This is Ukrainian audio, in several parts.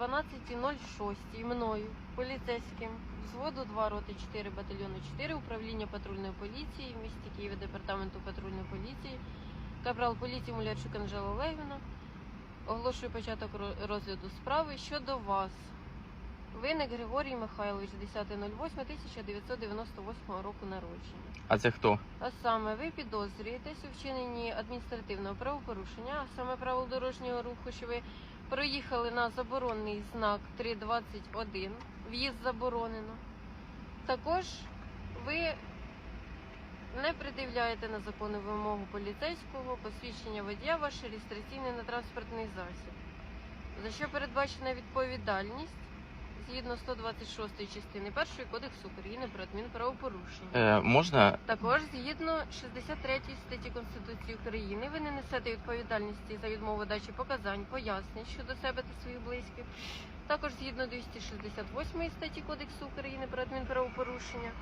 12.06 мною, поліцейським, взводу 2 роти 4 батальйону 4 управління патрульної поліції в місті Києва департаменту патрульної поліції, капрал поліції Мулярчук Анжела Олегівна. Оголошую початок розгляду справи щодо вас. Виник Григорій Михайлович, 10.08.1998 року народження. А це хто? А саме ви підозрюєтесь у вчиненні адміністративного правопорушення, а саме правил дорожнього руху, що ви проїхали на заборонний знак 321, в'їзд заборонено. Також ви не пред'являєте на законну вимогу поліцейського посвідчення водія ваш реєстраційний на транспортний засіб, за що передбачена відповідальність згідно 126 частини 1 Кодексу України про адмінправопорушення. Е, можна Також згідно 63 статті Конституції України ви не несете відповідальності за відмову дачі показань, пояснень щодо себе та своїх близьких. Також згідно 268 статті Кодексу України про адмінправопорушення.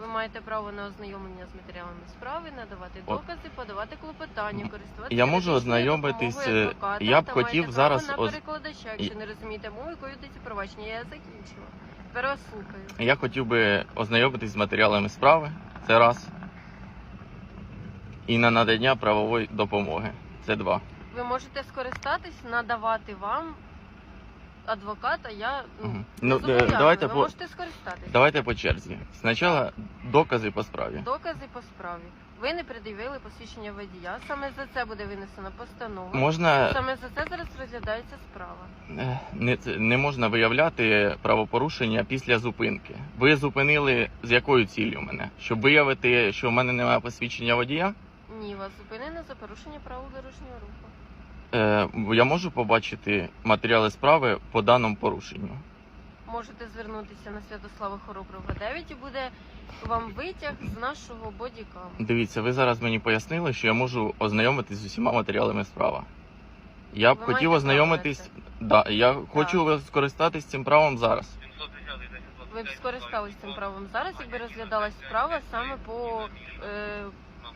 Ви маєте право на ознайомлення з матеріалами справи, надавати От. докази, подавати клопотання, користуватися. Я можу ознайомитись, е, я б хотів зараз на оз- перекладача, якщо не розумієте мову, якою йдеться провадження. Я закінчила. Тепер вас слухаю. я хотів би ознайомитись з матеріалами справи. Це раз. І на надання правової допомоги. Це два. ви можете скористатись, надавати вам адвоката. Я ну, Мгм. не Ну, е, зобов'язана. давайте ви по- можете скористатись. Давайте по черзі. Спочатку докази по справі. Докази по справі. Ви не пред'явили посвідчення водія. Саме за це буде винесена постанова. Можна Саме за це зараз розглядається справа. е, не, це- не можна виявляти правопорушення після зупинки. Ви зупинили з якою ціллю мене? Щоб виявити, що в мене немає посвідчення водія? Ні, вас зупинено за порушення правил дорожнього руху. Е, я можу побачити матеріали справи по даному порушенню. Можете звернутися на Святослава Хороброго 9 і буде вам витяг з нашого бодікаму. Дивіться, ви зараз мені пояснили, що я можу ознайомитись з усіма матеріалами справи. Я б Ви хотів маєте ознайомитись. Да, я хочу скористатись цим правом зараз. Ви б скористались цим правом зараз, якби розглядалась справа саме по е,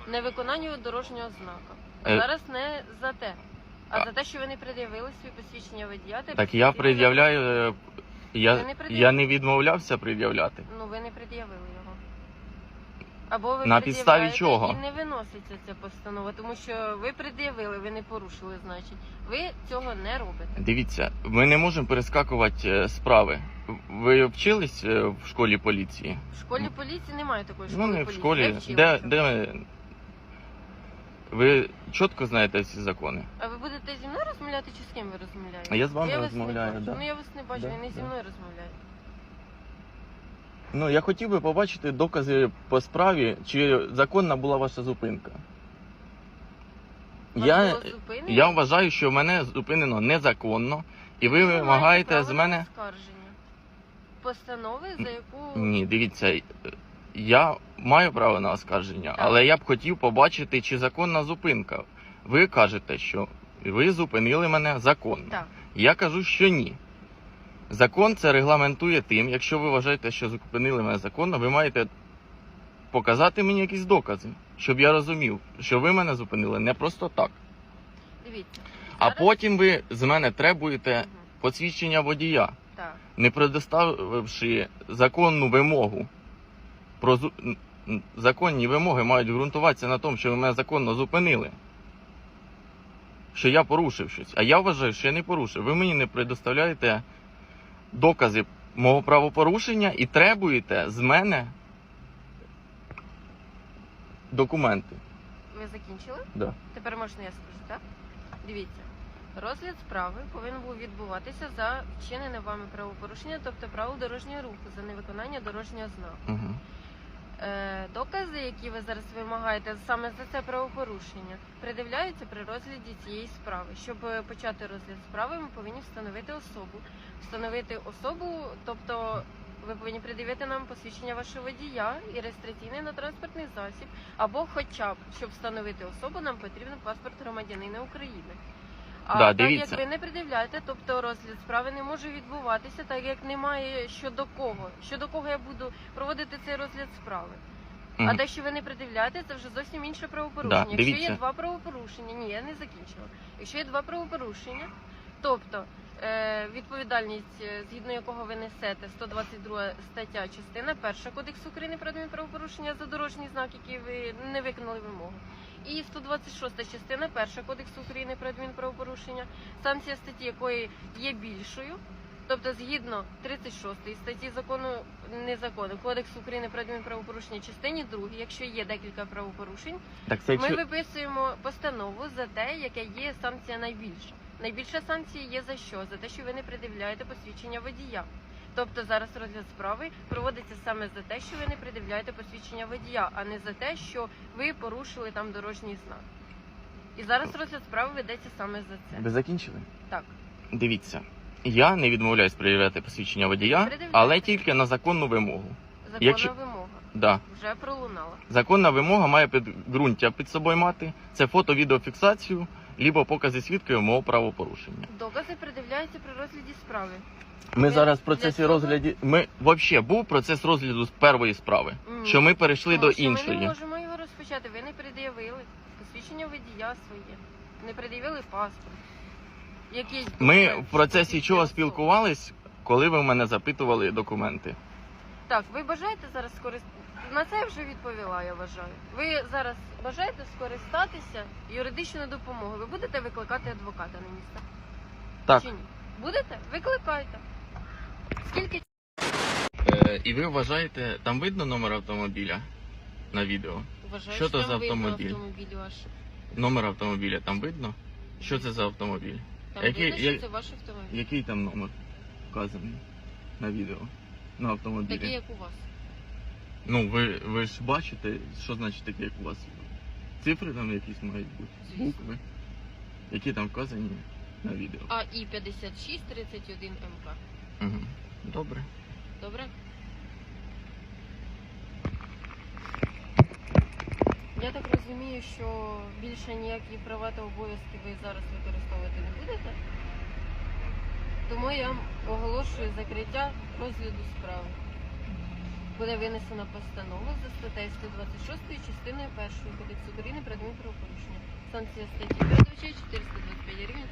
невиконанню дорожнього знака. Е. Зараз не за те, а, за те, що ви не пред'явили свої посвідчення водія. та Так я пред'являю. е, Ви Я, не пред'явили. я не відмовлявся пред'являти. Ну ви не пред'явили його. Або ви На підставі пред'являєте чого? і не виноситься ця постанова, тому що ви пред'явили, ви не порушили, значить. Ви цього не робите. Дивіться, ми не можемо перескакувати е, справи. Ви вчились е, в школі поліції? В школі поліції немає такої Ну, школи не в поліції. школі. Де, вчилася. де ми... Ви чітко знаєте всі закони? А ви будете зі мною розмовляти чи з ким ви розмовляєте? А я з вами вас не розмовляю, бачу. да. Ну я вас не бачу, Да, ви не зі да. мною розмовляєте. Ну, я хотів би побачити докази по справі, чи законна була ваша зупинка. Вас Я, було зупинено? я вважаю, що мене зупинено незаконно, і ви маєте вимагаєте право з на мене. оскарження. Постанови, за яку Ні, дивіться, я маю право на оскарження, але я б хотів побачити, чи законна зупинка. Ви кажете, що ви зупинили мене законно. так. Я кажу, що ні. Закон це регламентує тим, якщо ви вважаєте, що зупинили мене законно, ви маєте показати мені якісь докази, щоб я розумів, що ви мене зупинили не просто так. Дивіться. А Зараз- потім ви з мене требуєте Мгм. посвідчення водія, Так. не предоставивши законну вимогу. Про законні вимоги мають ґрунтуватися на тому, що ви мене законно зупинили. Що я порушив щось. А я вважаю, що я не порушив. Ви мені не предоставляєте докази мого правопорушення і требуєте з мене документи. Ви закінчили? Да. Тепер можна я скажу, так? Дивіться. Розгляд справи повинен був відбуватися за вчинене вами правопорушення, тобто правил дорожнього руху, за невиконання дорожнього знаку. Угу. Е, докази, які ви зараз вимагаєте саме за це правопорушення, придивляються при розгляді цієї справи. Щоб е, почати розгляд справи, ми повинні встановити особу. Встановити особу, тобто ви повинні придивити нам посвідчення вашого водія і реєстраційний на транспортний засіб, або хоча б, щоб встановити особу, нам потрібен паспорт громадянина України. А Да, так дивіться. як ви не придивляєте, тобто розгляд справи не може відбуватися, так як немає щодо кого. Щодо кого я буду проводити цей розгляд справи. А те, що ви не придивляєте, це вже зовсім інше правопорушення. Да, Якщо дивіться. є два правопорушення, ні, я не закінчила. Якщо є два правопорушення, тобто відповідальність, е, згідно якого ви несете 122 стаття, частина 1 Кодексу України про адмінправопорушення за дорожній знак, який ви не виконали вимогу. І 126 частина 1 Кодексу України про адмінправопорушення, санкція статті якої є більшою. Тобто, згідно 36 статті закону не закону Кодексу України про адмінправопорушення частині 2, якщо є декілька правопорушень, Так це ми виписуємо постанову за те, яка є санкція найбільша. Найбільша санкція є за що? За те, що ви не пред'являєте посвідчення водія. Тобто зараз розгляд справи проводиться саме за те, що ви не пред'являєте посвідчення водія, а не за те, що ви порушили там дорожній знак. І зараз розгляд справи ведеться саме за це. Ви закінчили? Так. Дивіться, я не відмовляюсь перевіряти посвідчення водія, але тільки на законну вимогу. Законна Якщо- вимога Да. вже пролунала. Законна вимога має підґрунтя під собою мати. Це фото, відеофіксацію, либо покази свідків мого правопорушення. Докази пред'являються при розгляді справи. Ми Ви зараз в процесі розгляді. Ми взагалі був процес розгляду з першої справи, М. що ми перейшли Тому до що Ми не можемо його розпочати. Ви не пред'явили посвідчення водія своє, не пред'явили паспорт. Який Ми в процесі чого спілкувались, коли ви в мене запитували документи. Так, ви бажаєте зараз скористатися? На це я вже відповіла, я вважаю. Ви зараз бажаєте скористатися юридичною допомогою. Ви будете викликати адвоката на місце? Так. Чи ні? Будете? Викликайте. Скільки Е, і ви вважаєте, там видно номер автомобіля на відео? вважаєш, Що то там за видно автомобіль? автомобіль ваш? Номер автомобіля там видно? Що це за автомобіль? Там Який- видно, що я- це ваш автомобіль. Який там номер вказаний на відео? На автомобілі? Такий, як у вас. Ну, ви, ви ж бачите, що значить таке, як у вас? Цифри там якісь мають бути? Букви? Які там вказані на відео? А і 5631 МК. Угу. Добре. Добре? Я так розумію, що більше ніякі права та обов'язки ви зараз використовувати не будете. Тому я оголошую закриття розгляду справи. Буде винесена постанова за статтею 126 частиною 1 Кодексу України про адмінправопорушення. Санкція статті передбачає 425 гривень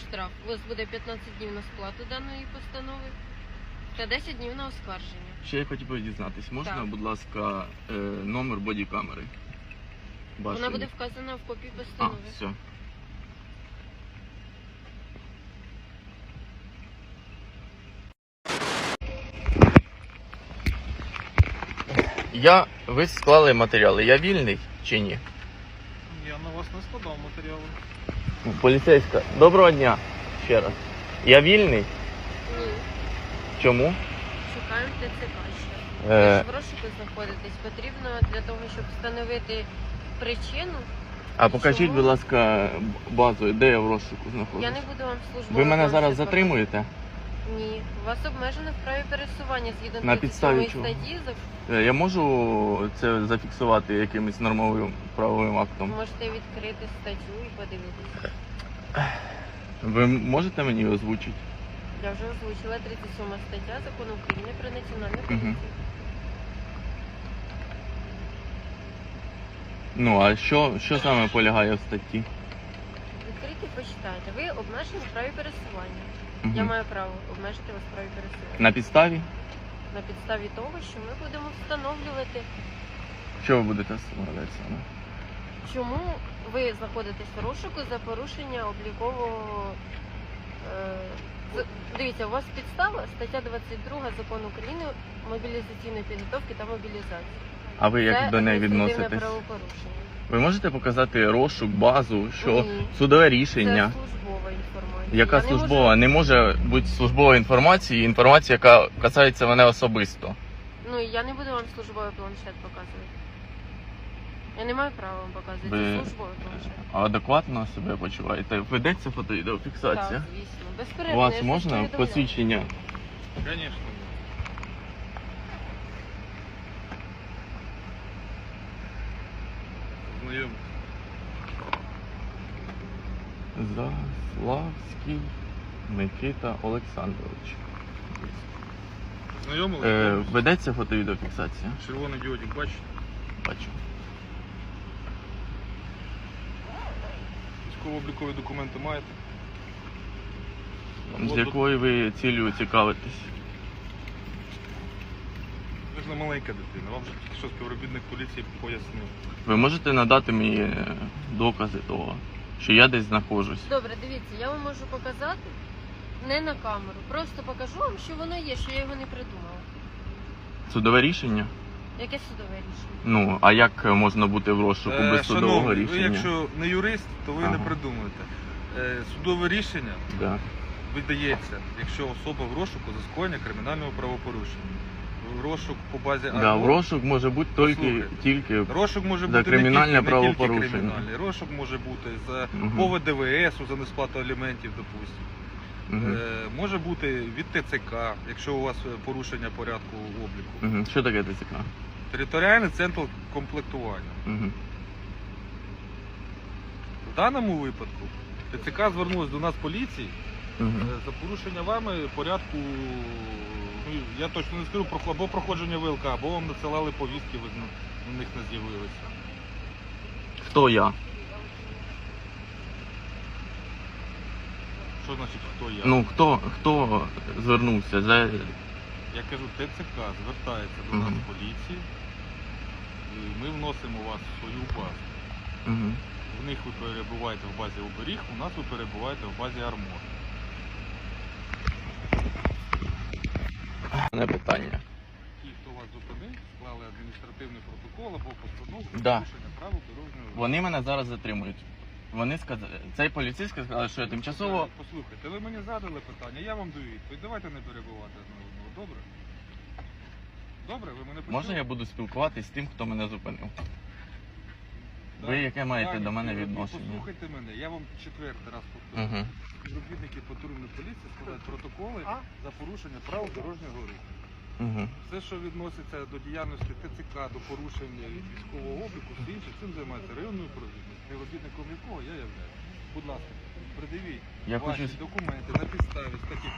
штраф. У вас буде 15 днів на сплату даної постанови та 10 днів на оскарження. Ще я хотів би дізнатись, можна, Так. будь ласка, е, номер бодікамери? Вона буде вказана в копії А, постанови. все. Я, ви склали матеріали. Я вільний чи ні? Я на вас не складав матеріали. Поліцейська. Доброго дня. Ще раз. Я вільний? Ні, Чому? шукаємо ТЦК ще. Ви Е, ж в розшуку знаходитесь. Потрібно для того, щоб встановити причину. а покажіть, Чому? будь ласка, базу, де я в розшуку Я знаходжусь. не буду вам службово. Ви мене зараз затримуєте? Ні, вас обмежено в праві пересування згідно На підставі 37 чого? статті. зак- Е, Я можу це зафіксувати якимось нормовим правовим актом? Можете відкрити статтю і подивитися. Ви можете мені озвучити? Я вже озвучила 37 стаття закону України про національну Мгм. поліцію. Ну, а що, що саме полягає в статті? Відкриті почитайте. Ви обмежені в праві пересування. Я маю право обмежити вас праві пересування. На підставі? На підставі того, що ми будемо встановлювати, Що ви будете встановлювати саме? чому ви знаходитесь в розшуку за порушення облікового. Е, з- дивіться, у вас підстава стаття 22 закону України мобілізаційної підготовки та мобілізації. А ви як Це до неї адміністративне відноситесь? правопорушення. Ви можете показати розшук, базу, що Ні. судове Це рішення? службова інформація. Яка Я не можу- службова? Не може бути службова інформація, інформація, яка касається мене особисто. Ну я не буду вам службовий планшет показувати. Я не маю права вам показувати. Ви- Це службовий планшет. А адекватно себе почуваєте? Ведеться фото-відеофіксація? Так, звісно. У вас ж можна повідомляю. посвідчення? Звісно. Знайомі. Заславський Микита Олександрович. Знайомились? Е, ведеться фото-відеофіксація? Червоний діодик бачите? Бачу. Військово-облікові документи маєте? З От якою ви цілею цікавитесь? Ви ж не маленька дитина, вам же тільки що співробітник поліції пояснив. Ви можете надати мені е, докази того, що я десь знаходжусь? Добре, дивіться, я вам можу показати не на камеру. Просто покажу вам, що воно є, що я його не придумала. Судове рішення? Яке судове рішення? Ну, а як можна бути в розшуку Е, без судового шановний, ви рішення? якщо не юрист, то ви Ага. не придумуєте. Е, Судове рішення Да. видається, якщо особа в розшуку за скоєння кримінального правопорушення. Розшук по базі Да, в розшук може бути тільки, Послухайте. тільки Розшук може За бути кримінальне не тільки, не тільки правопорушення. кримінальний. Розшук може бути за Мгм. по ВДВС, за несплату аліментів, допустимо. Мгм. Е, може бути від ТЦК, якщо у вас е, порушення порядку обліку. Мгм. Що таке ТЦК? Територіальний центр комплектування. Мгм. В даному випадку ТЦК звернулась до нас поліції Мгм. е, за порушення вами порядку. Ну, я точно не скажу або проходження ВЛК, або вам надсилали повістки, ви на, них не з'явилися. Хто я? Що значить хто я? Ну хто хто звернувся? За Я кажу, ТЦК звертається до нас Мгм. поліції, і ми вносимо вас в свою базу. Мгм. В них ви перебуваєте в базі оберіг, у нас ви перебуваєте в базі армор. Не питання. Ті, хто вас зупинив, склали адміністративний протокол або постанову про Да. порушення правил дорожнього руху. Вони мене зараз затримують. Вони сказали, цей поліцейський сказав, що я тимчасово. Е, Послухайте, ви мені задали питання, я вам даю відповідь. Давайте не перебувати одне одного. Добре? Добре, ви мене почули? Можна я буду спілкуватись з тим, хто мене зупинив? Ви яке маєте до мене відношення? Послухайте мене, я вам четвертий раз повторюю. Угу. Співробітники патрульної поліції складають протоколи за порушення правил дорожнього руху. Угу. Все, що відноситься до діяльності ТЦК, до порушення військового обліку, все інше, цим займається районною управління, співробітником якого я являюсь. Будь ласка, придивіть Я ваші хочу. документи на підставі статті